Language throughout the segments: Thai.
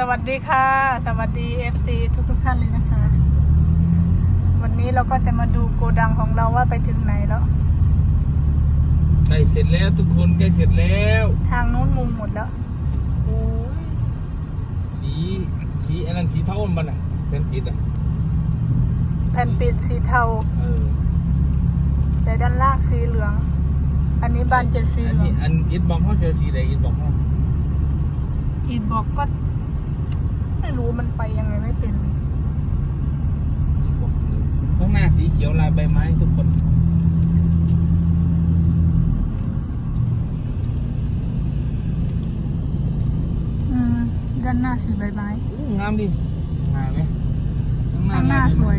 สวัสดีค่ะ สวัสดี FC ทุกทุกๆท่านเลยนะคะ วันนี้เราก็จะมาดูโกดังของเราว่าไปถึงไหนแล้ว ใกล้เสร็จแล้วทุกคนใกล้เสร็จแล้วทางนู้นมุงหมดแล้วสีสีอันนั้นสีเท่ามันอะเป็นปิดอะแผ่นปิดสีเทาเออแต่ด้านล่างสีเหลือง อันนี้บานเจ็ดสีอันเหลือนี้งอันอิดบอมเขาเจอสีไหนอิดบอมเขาอีดบอกก็ ไม่รู้มันไปยังไงไม่เป็นเลยอิฐบล็อกข้างหน้าสีเขียวลายใบไม้ทุกคนอืมด้านหน้าสีใบไม้อู้งามดิงามไหมข้างหน้าสวย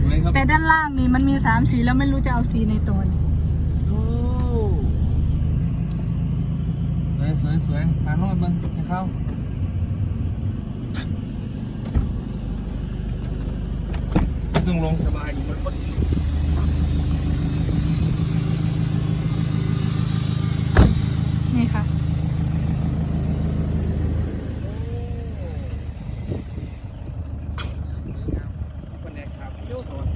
สวยครับแต่ด้านล่างนี่มันมีสามสีแล้วไม่รู้จะเอาสีในตัวไหนโอ้สวยสวยสวยพาโน้ตเบิ้งให้เข้าไม่ ต้องลงสบายอยู่มันก็ดีนี่ค่ะคนแดกครับเดี๋ยวโทษ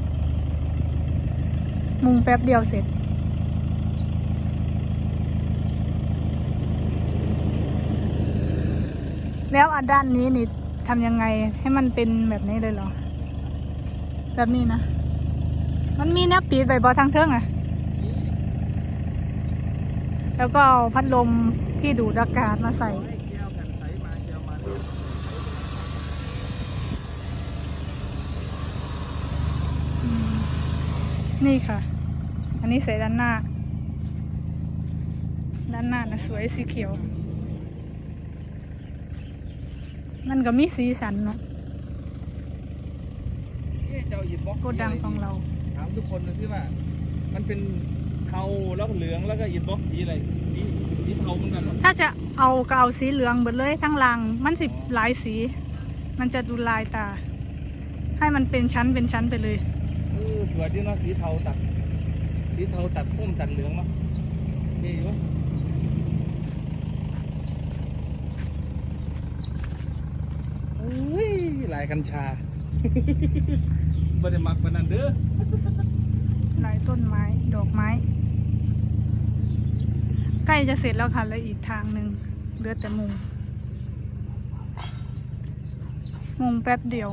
มุงแป๊บเดียวเสร็จแล้วอันด้านนี้นี่ทำยังไงให้มันเป็นแบบนี้เลยเหรอ แบบนี้นะ มันมีแนบปีดใบบอทางเทิงอะแล้วก็เอาพัดลมที่ดูดอากาศมาใส่ นี่ค่ะ อันนี้ใส่ด้านหน้า ด้านหน้านะสวยสีเขียว มันก็มีสีสันเนาะ เอ๊ะเจ้าอิฐบล็อกโกดังของเรา ถามทุกคนเลยที่ว่า มันเป็นเทาแล้วก็เหลืองแล้วก็อิฐบล็อกสีอะไรสีสีเทาเหมือนกันหมดถ้าจะเอาก็เอาสีเหลืองหมดเลยทั้งลัง มันสิหลายสี มันจะดูลายตา ให้มันเป็นชั้นเป็นชั้นไปเลย เออสวยดีเนาะสีเทาตัด สีเทาตัดส้มตัดเหลืองเนาะนี่อยู่อุ้ยลายกัญชา บ่ได้มักปานนั้นเด้อลายต้นไม้ดอกไม้ ใกล้จะเสร็จแล้วค่ะแล้วอีกทางหนึ่งเหลือแต่มุงมุงแป๊บเดียว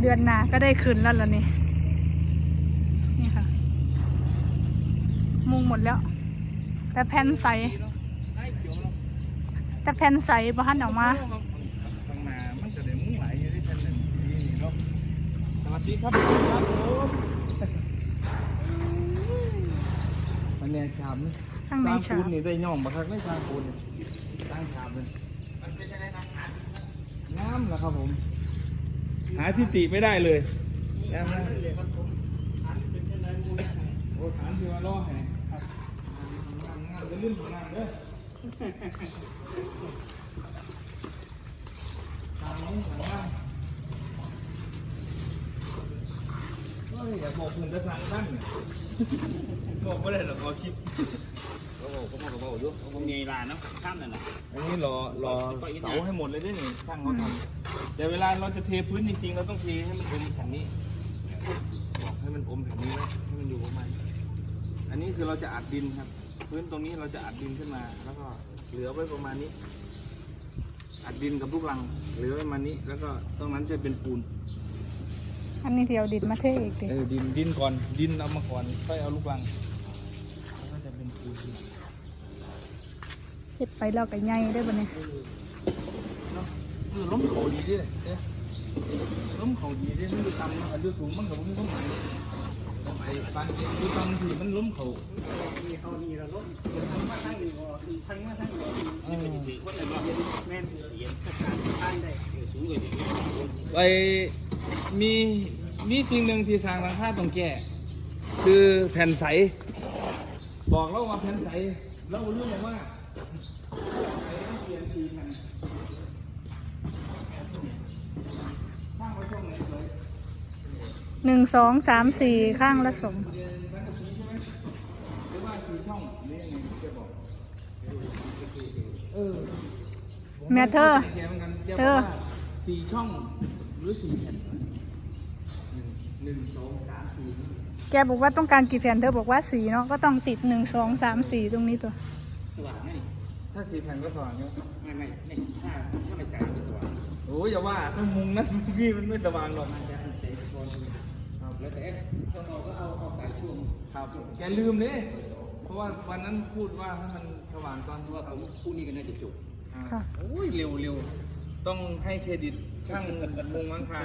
เดือนหน้าก็ได้คืนแล้วล่ะนี่นี่ค่ะ มุงหมดแล้ว แต่แผ่นใสได้เขียวเนาะแต่แผ่นใสประหันออกมา ข้างหน้ามันจะได้มุ้งหลายอยู่ที่ชั้นหนึ่งนี่เนาะสวัส ดีครับครับผมมันแน่ชามนี่ข้างในสร้ฉาปูบนนี่ได้ย่องบักคักไม่สร้างปูนนี่สร้างชามเลยมันเป็นยังไงนะน้ำเหรอครับผม หาที่ติไม่ได้เลยน้ำนะโอ้ฐานที่ว่าล่อแห่ครับงานงานจะลื่นงานเด้อทางนี้ของบ้านเฮ้ ยอย่าบอกคุณจะทางบ้านบอกไม่ได้หรอกเอคลิปโอ้โหก็มาก็บอกอยู่ผมมีร้านเนาะข้ามนั่นน่ะอันนี้รอรอเสาให้หมดเลยด้วยนี่ช่างเขาทำแต่เวลาเราจะเทพื้นจริงๆเราต้องเทให้มันอมแผ่นนี้บอกให้มันอมแผ่นนี้ไว้ให้มันอยู่ประมาณนี้อันนี้คือเราจะอัดดินครับ พื้นตรงนี้เราจะอัดดินขึ้นมา แล้วก็เหลือไว้ประมาณนี้ อัดดินกับลูกรังเหลือไว้ประมาณนี้ แล้วก็ตรงนั้นจะเป็นปูน อันนี้เดี๋ยวดิดมาเทอีกดิเออดินดินก่อนดินเอามาก่อนค่อยเอาลูกรังแล้วก็จะเป็นปูนเฮ็ดไปแล้วก็ใหญ่ได้บ่เนี่ยเนาะเออล้มเขาดีดิเลยเอ๊ะล้มเขาดีดิมันดูต่ำมันดูสูงมันก็ไม่ต้องหมายต้องไปบางทีดูต่ำทีมันล้มเขามีเขามีระลบทั้งมาทั้งนี้ก็ทั้งมาทั้งนี้นี่เป็นสิคนละเย็นแม่นเย็นสักการท่านได้สูงกว่าอย่างนี้ไปมี มีสิ่งหนึ่งที่สร้างหลังคาต้องแก้คือแผ่นใส บอกเราว่าแผ่นใสเรารู้ไหมว่าใสต้องเปลี่ยนสีแผ่นข้างไว้ช่องไหนสวยหนึ่งสองสามสี่ข้างละสมเรียนสังกะสีใช่ไหมหรือว่าสีช่องนี่ยังไงจะบอกเออผมแม่เธอแกเหมือนกันแกเธบอกอว่าสี่ช่องหรือสี่แผ่น หนึ่งหนึ่งสองสามสี่แกบอกว่าต้องการกี่แผ่นเธอบอกว่าสีเนาะก็ต้องติดหนึ่งสองสามสี่ตรงนี้ตัวสว่างไหมถ้าสี่แผ่นก็สว่างใช่ไหมไม่ไม่ไม่ถ้าถ้าไม่แสงก็สว่างโอ้ยอย่าว่าถ้ามุงนั้นพี่มันไม่สว่างหรอกมันจะแสงสะท้อนครับแล้วแต่ตอนออกก็เอาเอาสายช่วงครับแกลืมเลยเพราะว่าวันนั้นพูดว่าให้มันสว่างตอนเพราะว่าผมคู่นี้ก็น่าจะจบค่ะโอ้ยเร็วเร็วต้องให้เครดิตช่างมุงหลังคา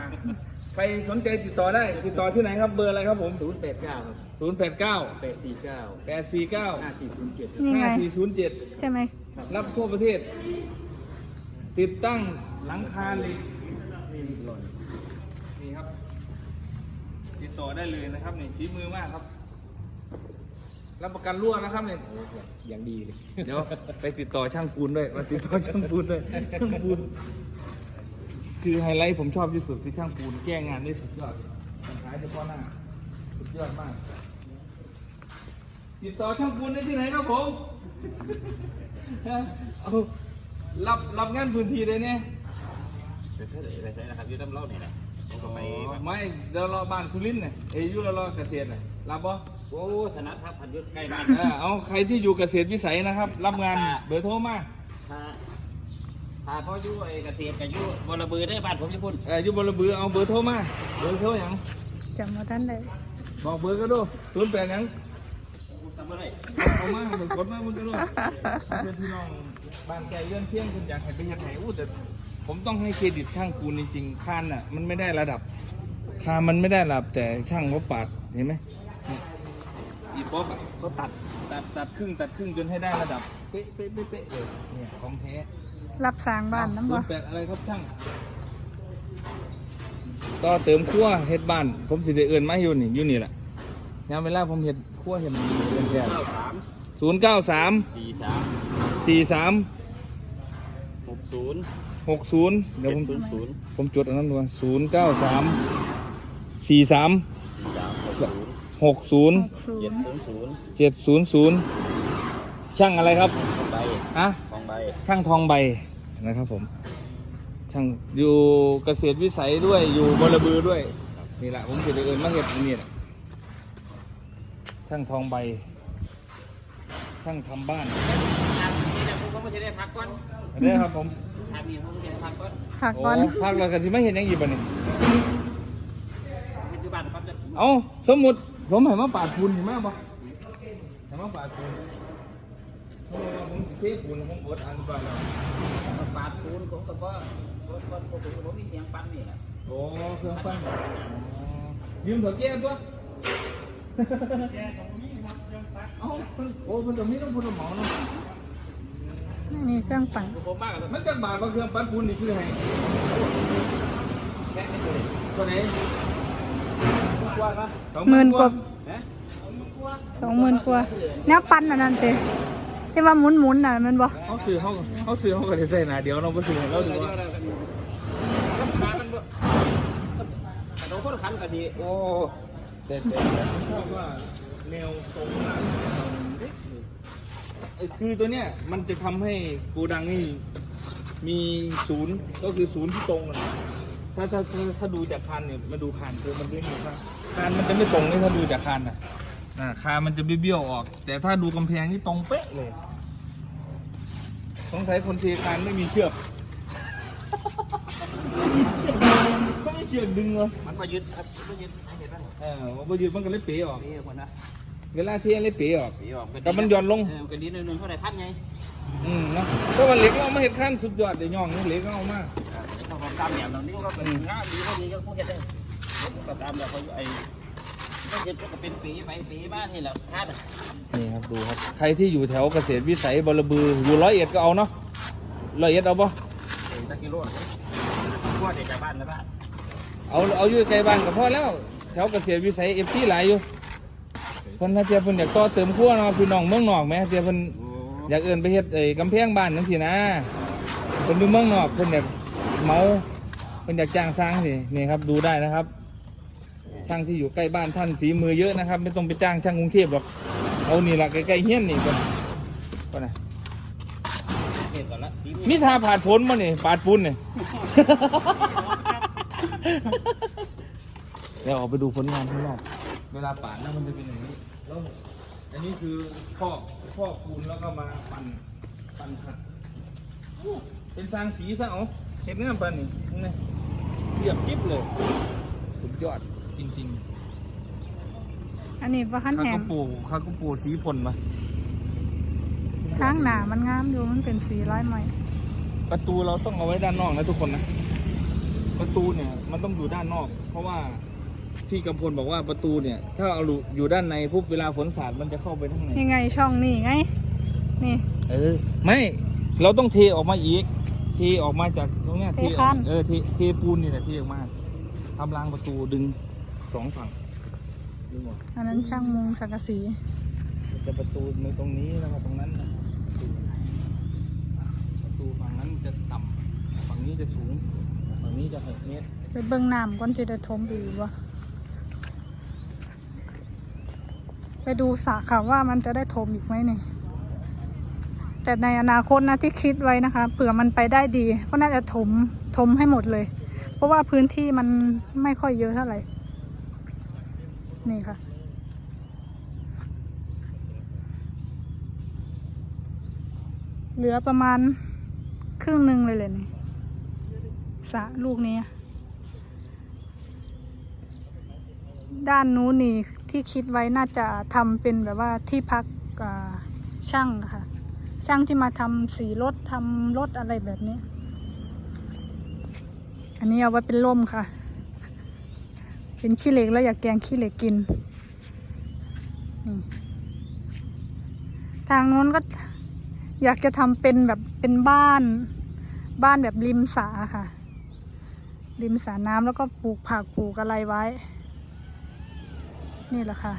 ใครสนใจติดต่อได้ ติดต่อที่ไหนครับ เบอร์อะไรครับผม ศูนย์แปดเก้าครับศูนย์แปดเก้าแปดสี่เก้าแปดสี่เก้าห้าสี่ศูนย์เจ็ดนี่ไงห้าสี่ศูนย์เจ็ดใช่ไหม รับทั่วประเทศ ติดตั้งหลังคาเหล็กนี่นี่ครับ ติดต่อได้เลยนะครับนี่ฝีมือมากครับ รับประกันรั่วนะครับเนี่ยอย่างดีเลย เดี๋ยวไปติดต่อช่างปูนด้วยมาติดต่อช่างปูนด้วยช่างปูน คือไฮไลท์ผมชอบที่สุดคือช่างปูนแก้งานได้สุดยอดทำขายเฉพาะหน้า สุดยอดมาก ติดต่อช่างปูนได้ที่ไหนครับผมเอารับรับงานพื้นที่เลยเนี่ยเดี๋ยวเท่าไหร่ไปใช้นะครับยืดน้ำเล่าเนี่ยนะผมก็ไปไม่เดี๋ยวรอบ้านสุรินทร์เนี่ยเอ้ยอยุรรอเกษตรน่ะรับบ่โอ้ธนัทครับพันยุทธใกล้บ้านเออเอาใครที่อยู่เกษตรวิสัยนะครับ รับงานเบอร์โทรมา ถ้าถ้าพ่ออยู่ไอ้กระเทียมกับอยู่บอระเบือได้บ้านผมจะพูดเอออยู่บนระเบือเอาเบอร์โทรมาเบอร์โทรหยังจำมาท่านได้บอกเบอร์ก็ดูศูนย์แปดหยังทำอะไรเอามาเบอร์กดมาเบอร์ก็ดูเพื่อนพี่น้องบ้านไกลเลื่อนเที่ยงคุณอยากให้ไปเฮ็ดไหนอู้แต่ผมต้องให้เครดิตช่างปูนจริงๆคานน่ะ มันไม่ได้ระดับคานมันไม่ได้ระดับแต่ช่างเขาปาดเห็นไหมนี่อีป๊อกอะเขาตัดตัดตัดครึ่งตัดครึ่งจนให้ได้ระดับเป๊ะเป๊ะเป๊ะเป๊ะเลยเนี่ยของแท้ รับสร้างบ้านน้ำศูบ่นย์แปดอะไรครับช่างต่อเติมครัวเฮ็ดบ้าน ผมสิได้เอื่นมาอยู่นี่อยู่นี่แหละยามเวลาผมเฮ็ดครัวเฮ็ดเอื่นแท้เก้าสามศูนย์เก้าสามสี่สามสี่สามหกศูนย์หกศูนย์เดี๋ยวผมศูนย์ศูนย์ผมจดอันนั้นดูศูนย์เก้าสามสี่สามสี่สามหกศูนย์หกศูนย์หกศูเจ็นดย์ศูนย์ศูนย์เจ็ดศูนย์ศูนย์ช่างอะไรครับข องใบฮะของใบช่างทองใบนะครับผม ช่างอยู่เกษตรวิสัยด้วยอยู่บรบือด้วยนี่แหละผมจะได้เอินมาเห็ดอันนี่แหละช่างทองใบ ช่างทำบ้านนี่นะผมก็จะได้พักก่อนได้ครับผมทำนี่ผมจะได้พักก่อนผักโอ้ก่อนภาคเรากันที่ไม่เห็นยังหยิบอะนี่ปัจจุบันปั๊บจะเอาสมมุติผมให้มาปาดปูนเห็นไหมบ่ให้มาปาดปูนเพราะว่า ผมเทปูนผมอดอันไปแล้วปาดปูนผมกับว่ารถรถผมผมมีเสียงปั้นนี่แหละโอ้เครื่องปั้นยืมเถอะแก้ตัวเอ้าโอ้มันจะมีต้องพูดหมอเนาะไม่มีเครื่องปั่นผมมากเลยมันจะบาทว่าเครื่องปั้นปูนนี่ซื้อให้แค่นี้เลยตัวไหนหมื่นกว่าสองหมื่นกว่าแนวปั่นอันนั้นเต้ ที่ว่าหมุนหมุนๆน่ะมันบ่เขาซื้อเขาเขาซื้อเขาก็ได้ใส่หนาเดี๋ยวเราไปซื้อให้เราดูว่าแต่เราคนขันกันดีโอ้เด็ดเด็ดว่าแนวตรงคือตัวเนี้ยมันจะทำให้โกูดังนี่มีศูนย์ก็คือศูนย์ที่ตรงกันถ้าถ้าถ้าถ้าดูจากคานเนี่ยมาดูคานคือมันไม่มีคานคานมันจะไม่ตรงเลยถ้าดูจากคานน่ะนะคานมันจะเบี้ยวๆออก แต่ถ้าดูกำแพงนี่ตรงเป๊ะเลย สงสัยคนเทคานไม่มีเชือกไม่มีเชือกดึงเลยมันมายึดครับมายึดให้เห็นป่ะเออว่าบ่ยืดมันก็เลยเป๋ออกนี่คนนะเวลาเที่ยงเลยเป๋ออกปีออกแต่มันหย่อนลงกันดีหนึ่งเท่าไหร่พันไงอืมเนาะก็ว่าเหล็กเรามาเห็ดขั้นสุดยอดเดี๋ยวย่องนี่เหล็กเอามาเขาตามแบบนี้ก็เป็นงานดีก็ดีก็พวกจะได้ก็ตามแบบเข ไอ้ก็ยึดก็เป็นปีไปปีมาที่แหละคาดนี่ครับดูครับ ใครที่อยู่แถวเกษตรวิสัยบรบืออยู่ร้อยเอ็ดก็เอาเนาะร้อยเอ็ดเอาปะสักกิโลพวเด็กจากบ้านนะบ้านเอาเอาอยู่ใกล้บ้านก็พอแล้ว แถวเกษตรวิสัยเอฟซีหลายอยู่เพิ่นถ้าเทียบเพิ่นอยากต่อเติมครัวเนาะพี่น้องเมืองนอกไหมเทียบเพิ่นอยากเอื่นไปเฮ็ดไอ้กำแพงบ้านจังซี่นะเพิ่นดูเมืองนอกเพิ่นอยากเมาเพิ่นอยากจ้างสร้างสินี่ครับดูได้นะครับ ช่างที่อยู่ใกล้บ้านท่านฝีมือเยอะนะครับ ไม่ต้องไปจ้างช่างกรุงเทพหรอกเอานี่ละใกล้ๆเฮี้ยนนี่ก่อนก่อนนะเห็นก่อนละสีมีทาผ่านพ้นมาเนี่ยปาดปุ้นเนี่ย เดี๋ยวออกไปดูผลงานข้างนอก เวลาปาดแล้วมันจะเป็นอย่างนี้ แล้วอันนี้คือพอกพอกปูนแล้วก็มาปั่นปั่นขัดอู้เป็นสร้างสีซะเอาเห็นงามปันนี่นี่เรียบกิ๊บเลย สุดยอด จริงอันนี้ว่าขั้นๆข้าแหก็มปูข้าก็ปูสีพ่นมาทางหนามันงามอยู่มันเป็นสีร้อยใหม่ประตูเราต้องเอาไว้ด้านนอกนะทุกคนนะ ประตูเนี่ยมันต้องอยู่ด้านนอก เพราะว่าพี่กำพลบอกว่าประตูเนี่ย ถ้าเอาอยู่ด้านในปุ๊บเวลาฝนสาดมันจะเข้าไปข้างในนี่ไงช่องนี่ไง นี่ เออไม่เราต้องเทออกมาอีกเทออกมาจากตรงเนี้ยเทออกคันเออเทเทปูนนี่แหละเทออกมาทำรางประตูดึง สองฝั่งดึงออกอันนั้นช่างมุงสังกะสีจะประตูในตรงนี้แล้วก็ตรงนั้นนะประตูประตูฝั่งนั้นจะต่ำฝั่งนี้จะสูง ฝั่งนี้จะหกเมตรไปเบิ่งน้ำก่อนจะได้ทมอีกวะไปดูสระค่ะว่ามันจะได้ทมอีกไหมเนี่ยแต่ในอนาคตนะที่คิดไว้นะคะ เผื่อมันไปได้ดี ก็น่าจะถมถมให้หมดเลย เพราะว่าพื้นที่มันไม่ค่อยเยอะเท่าไหร่ นี่ค่ะ เหลือประมาณครึ่งหนึ่งเลยเลยนี่สะลูกนี้ ด้านนู้นนี่ที่คิดไว้น่าจะทำเป็นแบบว่าที่พักช่างค่ะ ช่างที่มาทำสีรถทำรถอะไรแบบนี้ อันนี้เอาไว้เป็นร่มค่ะ เป็นขี้เหล็กแล้วอยากแกงขี้เหล็กกิน ทางนู้นก็อยากจะทำเป็นแบบเป็นบ้าน บ้านแบบริมสาค่ะ ริมสาน้ำแล้วก็ปลูกผักปลูกอะไรไว้ นี่แหละค่ะ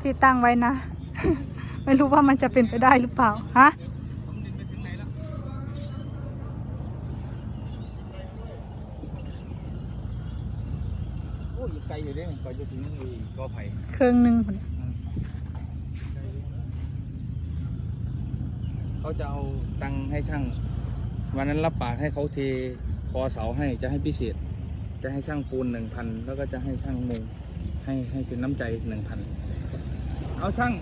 ที่ตั้งไว้นะ ไม่รู้ว่ามันจะเป็นไปได้หรือเปล่า ฮะ ผมดินไปถึงไหนแล้ว โอ้ยไกลอยู่เด้ก่อนจะถึงไอ้กอไผ่เครื่องหนึ่งพุ่นเขาจะเอาตังค์ให้ช่าง วันนั้นรับปากให้เขาเทคอเสาให้จะให้พิเศษ จะให้ช่างปูนหนึ่งพันแล้วก็จะให้ช่างมุงให้ให้เป็นน้ำใจหนึ่งพันเอาช่าง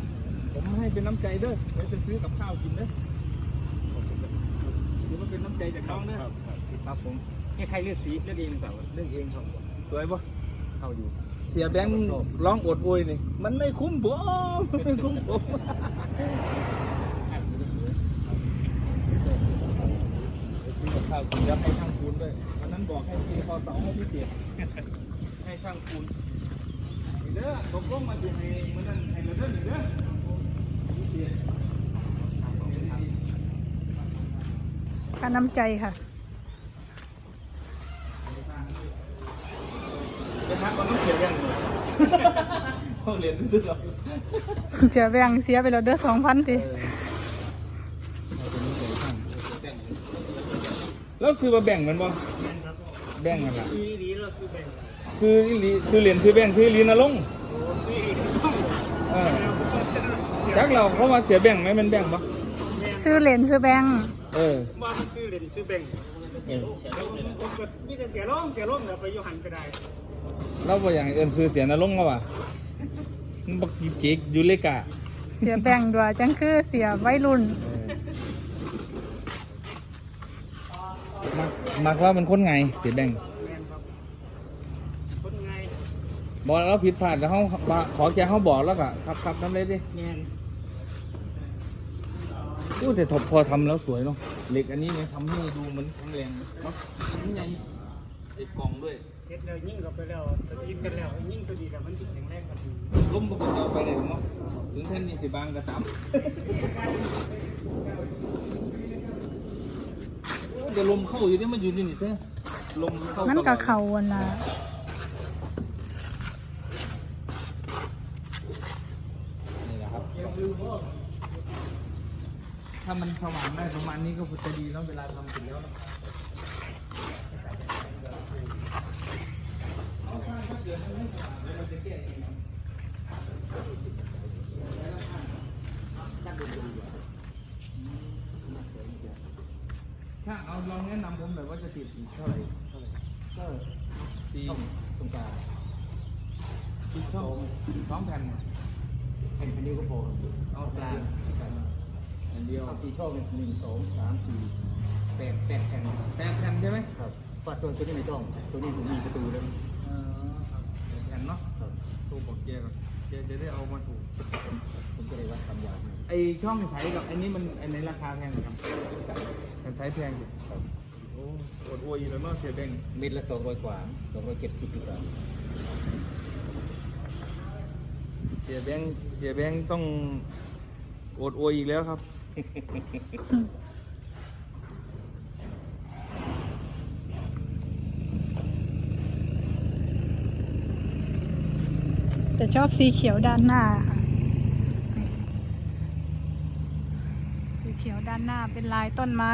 ผมให้เป็นน้ำใจเด้อไว้จะซื้อกับข้าวกินเด้อถือว่าเป็นน้ำใจจากน้องเด้อครับผมให้ใครเลือกสีเลือกเองหรือเปล่าเรื่องเองครับสวยปะ เข้าอยู่ เสียแบงค์ร้องอดโอยนี่มันไม่คุ้มผมไม่คุ้มผมซื้อกับข้าวกินแล้วให้ช่างปูนด้วยวันนั้นบอกให้กินคอเสาให้พี่เกียรติให้ช่างปูนนี่เด้อตกลงมาอยู่ในมันนั่นให้เราเด้อหนึ่งเด้อพี่เกียรติค่าน้ำใจค่ะ จะ ทักว่าต้องเสียแบงค์เลยเขาเรียนรู้หรอเสียแบ่งเสียไปแล้วเด้อสองพันทีแล้วซื้อมาแบ่งมันบ่แบ่งกันละสีดีเราซื้อแบ่งคืออีหลีคือเหรียญคือแบ่งคืออีหลีนะลงค์สีดีต้องเออจักเราเขาว่าเสียแบ่งไหมมันแบ่งปะซื้อเหรียญซื้อแบงเออว่ามันซื้อเหรียญซื้อแบ่งเออผมก็มีแต่เสียร่องเสียร่องเดี๋ยวไปโยหันก็ได้ เราบ่อย่างเอินซื้อเสียนะลงค์แล้วว่ะมันบักจิกจิกอยู่เลกะเสียแบ่งด้วยจังคือเสียวัยรุ่น มักมักว่ามันคนไงเสียแบ่งแมนครับคนไงบอกแล้วผิดพลาดแล้วเขาขอแกเขาบอกแล้วก็ครับครับทำเลยดิแมนอู้แต่ทบพอทำแล้วสวยเนาะเหล็กอันนี้เนี่ยทำให้ดูมันแข็งแรงเนาะนี่ไงติดกล่องด้วยเฮ็ดแล้วยิ่งเข้าไปแล้วตะกินกันแล้วยิ่งตัวดีแล้วมันสิแข็งแรงกันดีล้มปกติเอาไปเลยมั้งถึงเส้นนี้สิบางกระตับเดี๋ยวลมเข้าอยู่ที่มันอยู่นี่นี่เส้ลมเข้ามัมันกับเขาวันละนี่แหละครับถ้ามันสว่างได้ประมาณนี้ก็จะดีแล้วเวลาทำเสร็จแล้วนะ ช่างเอาลองแนะนำผมหน่อยว่าจะติดสีเท่าไหร่เท่าไหร่ก็สีต้องตรงกลางสีช่องสองแผ่นแผ่นคันนิ้วก็พอเอากลางกลางอันเดียวเอาสี่ช่องหนึ่งสองสามสี่แปดแปดแผ่นแปดแผ่นใช่ไหมครับฟาดตัวตัวนี้ในช่อง ตัวนี้ผมมีประตูแล้ว เออครับแปดแผ่นเนาะครับโทรบอกเจก่อนเจจะได้เอามาถูก ผมก็เลยวัดความยาวให้ไอช่องใสกับอันนี้มันอันไหนราคาแพงกว่ากันใส่อันใสแพงอยู่ครับโอ้อดอวยอยู่แล้วเนาะเสียแบงค์เม็ดละสองร้อยกว่าสองร้อยเจ็ดสิบดีกว่าเสียแบงค์เสียแบงค์ต้องอดอวยอีกแล้วครับ แต่ชอบสีเขียวด้านหน้าค่ะสีเขียวด้านหน้าเป็นลายต้นไม้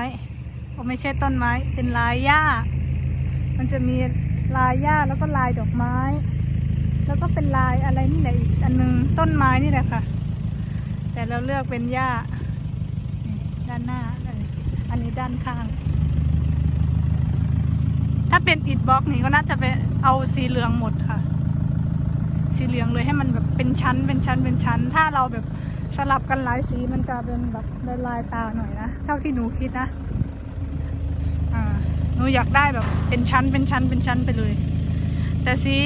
โอ้ไม่ใช่ต้นไม้ เป็นลายหญ้า มันจะมีลายหญ้าแล้วก็ลายดอกไม้ แล้วก็เป็นลายอะไรนี่แหละอีกอันหนึงต้นไม้นี่แหละค่ะ แต่เราเลือกเป็นหญ้าด้านหน้า อันนี้ด้านข้าง ถ้าเป็นอิฐบล็อกนี่ก็น่าจะไปเอาสีเหลืองหมดค่ะ สีเหลืองเลยให้มันแบบเป็นชั้นเป็นชั้นเป็นชั้น ถ้าเราแบบสลับกันหลายสีมันจะเป็นแบบลายตาหน่อยนะเท่าที่หนูคิดนะอ่าหนูอยากได้แบบเป็นชั้นเป็นชั้นเป็นชั้นไปเลย แต่สี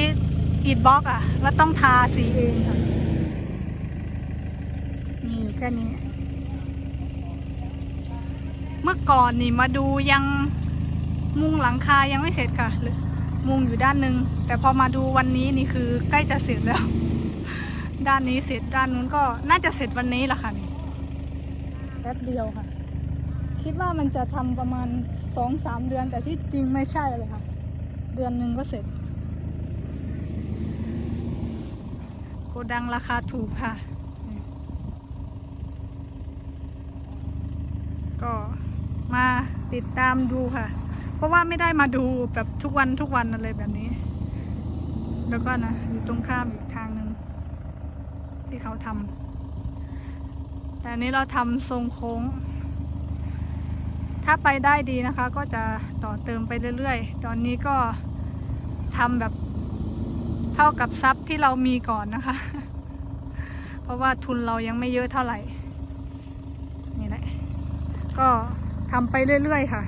อิฐบล็อกอะแล้วต้องทาสีเองค่ะนี่แค่นี้ เมื่อก่อนนี่มาดูยังมุงหลังคายังไม่เสร็จค่ะหรือ มุงอยู่ด้านหนึ่งแต่พอมาดูวันนี้นี่คือใกล้จะเสร็จแล้ว ด้านนี้เสร็จด้านนู้นก็น่าจะเสร็จวันนี้แหละค่ะนี่แป๊บเดียวค่ะ คิดว่ามันจะทำประมาณสองสามเดือนแต่ที่จริงไม่ใช่เลยค่ะ เดือนหนึ่งก็เสร็จ โกดังราคาถูกค่ะ ก็มาติดตามดูค่ะ ราะว่าไม่ได้มาดูแบบทุกวันทุกวันอะไรแบบนี้ แล้วก็นะอยู่ตรงข้ามอีกทางหนึ่งที่เขาทำแต่อันนี้เราทำทรงโค้ง ถ้าไปได้ดีนะคะ ก็จะต่อเติมไปเรื่อยๆ ตอนนี้ก็ทำแบบเท่ากับทรัพย์ที่เรามีก่อนนะคะ เพราะว่าทุนเรายังไม่เยอะเท่าไหร่ นี่แหละ ก็ทำไปเรื่อยๆค่ะ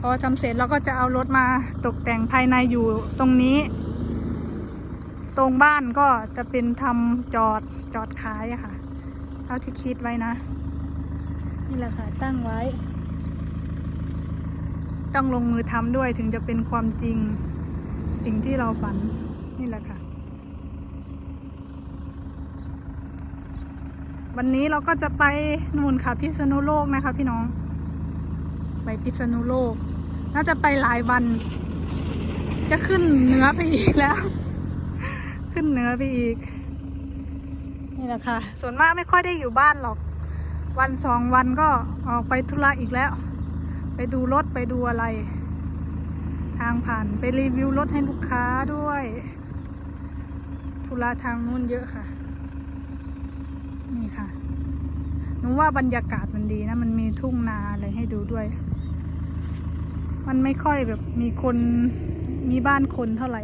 พอทำเสร็จเราก็จะเอารถมาตกแต่งภายในอยู่ตรงนี้ ตรงบ้านก็จะเป็นทำจอดจอดขายอะค่ะ เท่าที่คิดไว้นะ นี่แหละค่ะตั้งไว้ ต้องลงมือทำด้วยถึงจะเป็นความจริงสิ่งที่เราฝัน นี่แหละค่ะ วันนี้เราก็จะไปนู่นค่ะพิษณุโลกนะคะพี่น้อง ไปพิษณุโลก น่าจะไปหลายวัน จะขึ้นเหนือไปอีกแล้ว ขึ้นเหนือไปอีก นี่แหละค่ะ ส่วนมากไม่ค่อยได้อยู่บ้านหรอก วันสองวันก็ออกไปธุระอีกแล้ว ไปดูรถไปดูอะไร ทางผ่านไปรีวิวรถให้ลูกค้าด้วย ธุระทางนู้นเยอะค่ะ นี่ค่ะหนูว่าบรรยากาศมันดีนะ มันมีทุ่งนาอะไรให้ดูด้วย มันไม่ค่อยแบบมีคนมีบ้านคนเท่าไหร่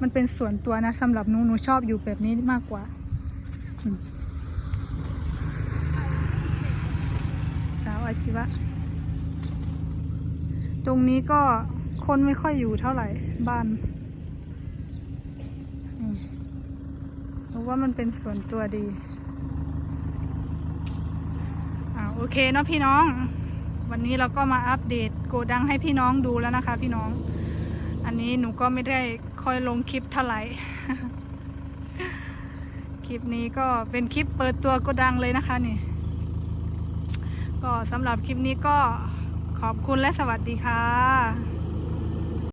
มันเป็นส่วนตัวนะสำหรับหนูหนูชอบอยู่แบบนี้มากกว่าสาวอาชีวะ ตรงนี้ก็คนไม่ค่อยอยู่เท่าไหร่บ้านนี่ว่ามันเป็นส่วนตัวดีอ่าโอเคเนาะพี่น้อง วันนี้เราก็มาอัปเดตโกดังให้พี่น้องดูแล้วนะคะ พี่น้อง อันนี้หนูก็ไม่ได้ค่อยลงคลิปเท่าไหร่ คลิปนี้ก็เป็นคลิปเปิดตัวโกดังเลยนะคะนี่ ก็สำหรับคลิปนี้ก็ขอบคุณและสวัสดีค่ะ